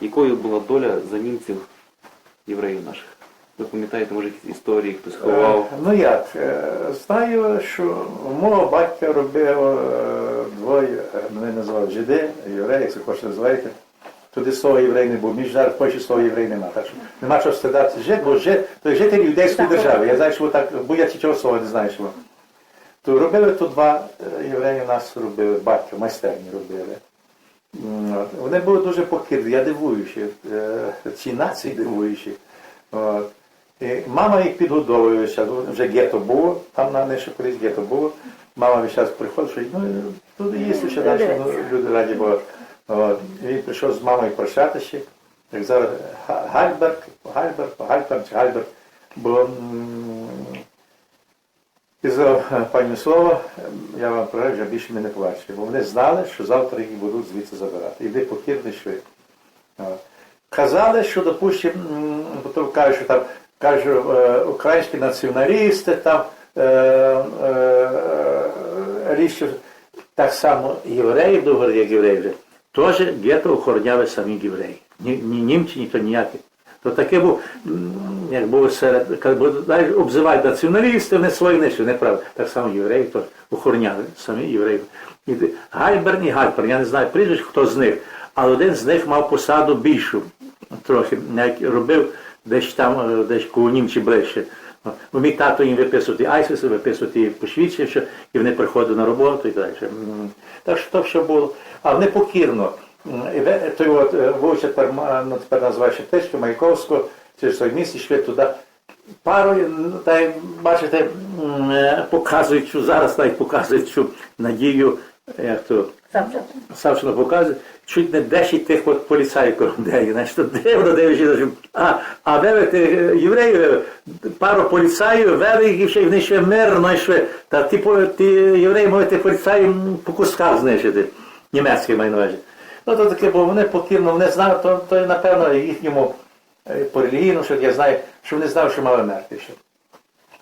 Якою була доля за німців євреїв наших? Ви пам'ятаєте, може, якісь історії, хтось ховав? Е, Ну як, е, знаю, що мого батька робив е, двоє, мене називав жиди, євреї, як це хочете називаєте. Туди слово єврей не було, між зараз в Польщі слова єврей немає. Так що нема чого стидатися жид, бо жид, то жителі юдейської держави. Я знаю, що так, бо я цього слова не знаю, що. То робили тут два євреї у нас робили, батько, майстерні робили. Вони були дуже покірні, я дивуючи, е, ці нації дивуючі. Мама їх підгодовує. Вже гетто було, там на нижче колись гетто було. Мама весь час приходить, що ну, тут їсти ще далі, ну, люди раді. І він прийшов з мамою прощатися, як зараз Га- Гальберг, Гальберг, Гальберг, Гальберг, бо і за е, пані слово, я вам прошу, більше ми не побачили, бо вони знали, що завтра їх будуть звідси забирати. І ви покірні йшли. Казали, що, допустим, м, бо то кажуть, що там кажуть, е, українські націоналісти, там е, річ, так само євреїв, довго як євреїв, вже, теж гетто охороняли самі євреї. Ні, ні німці, ні то ніякі. То таке був, як було серед, як знаєш, обзивають націоналістів, не свої нищили, неправда. Так само євреї теж охороняли самі євреї. І Гальберн і Гальберн, я не знаю прізвищ, хто з них, але один з них мав посаду більшу трохи, навіть робив десь там, е, десь коло німці ближче. Бо мій тато їм виписувати айсиси, виписувати що і вони приходили на роботу і далі. Так що то все було. А вони покірно. М, І ви- той от е, Вовча тепер, ну, тепер називає Шептичку, Маяковського, через той місць йшли туди. Парою, ну, та й бачите, е, показують, що зараз навіть показують, що надію, як то Савчина показує, чуть не 10 тих от поліцаїв кордеї. Значить, то дивно дивишся, а, а вели ти е, євреїв, пару поліцаїв, вели їх і ще вони ще мирно йшли. Та ті, ті євреї можуть тих поліцаїв по кусках знищити. Німецький маю на увазі. Ну то таке, бо вони покірно, вони знали, то, то напевно їхньому е, по релігійному, що я знаю, що вони знали, що мали мерти ще.